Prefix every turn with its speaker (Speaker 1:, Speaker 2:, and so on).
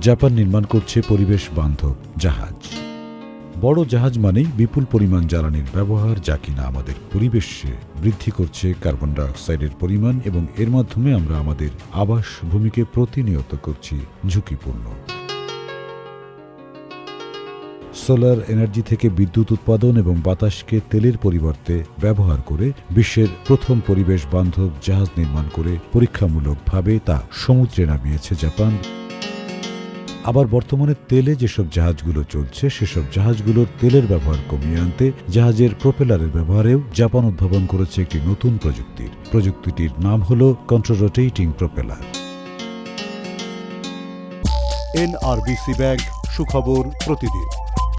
Speaker 1: Japan নির্মাণ করছে পরিবেশ বান্ধব জাহাজ। বড় জাহাজ মানেই বিপুল পরিমাণ জ্বালানির ব্যবহার, যা কিনা আমাদের পরিবেশে বৃদ্ধি করছে কার্বন ডাইঅক্সাইডের পরিমাণ এবং এর মাধ্যমে আমরা আমাদের আবাস ভূমিকে প্রতিনিয়ত করছি ঝুঁকিপূর্ণ। সোলার এনার্জি থেকে বিদ্যুৎ উৎপাদন এবং বাতাসকে তেলের পরিবর্তে ব্যবহার করে বিশ্বের প্রথম পরিবেশ বান্ধব জাহাজ নির্মাণ করে পরীক্ষামূলকভাবে তা সমুদ্রে নামিয়েছে জাপান। আবার বর্তমানে তেলে যেসব জাহাজগুলো চলছে, সেসব জাহাজগুলোর তেলের ব্যবহার কমিয়ে আনতে জাহাজের প্রোপেলারের ব্যবহারেও জাপান উদ্ভাবন করেছে একটি নতুন প্রযুক্তির। প্রযুক্তিটির নাম হল কন্ট্রোরোটেটিং প্রোপেলার
Speaker 2: এনআরবিসি ব্যাংক, সুখবর প্রতিদিন।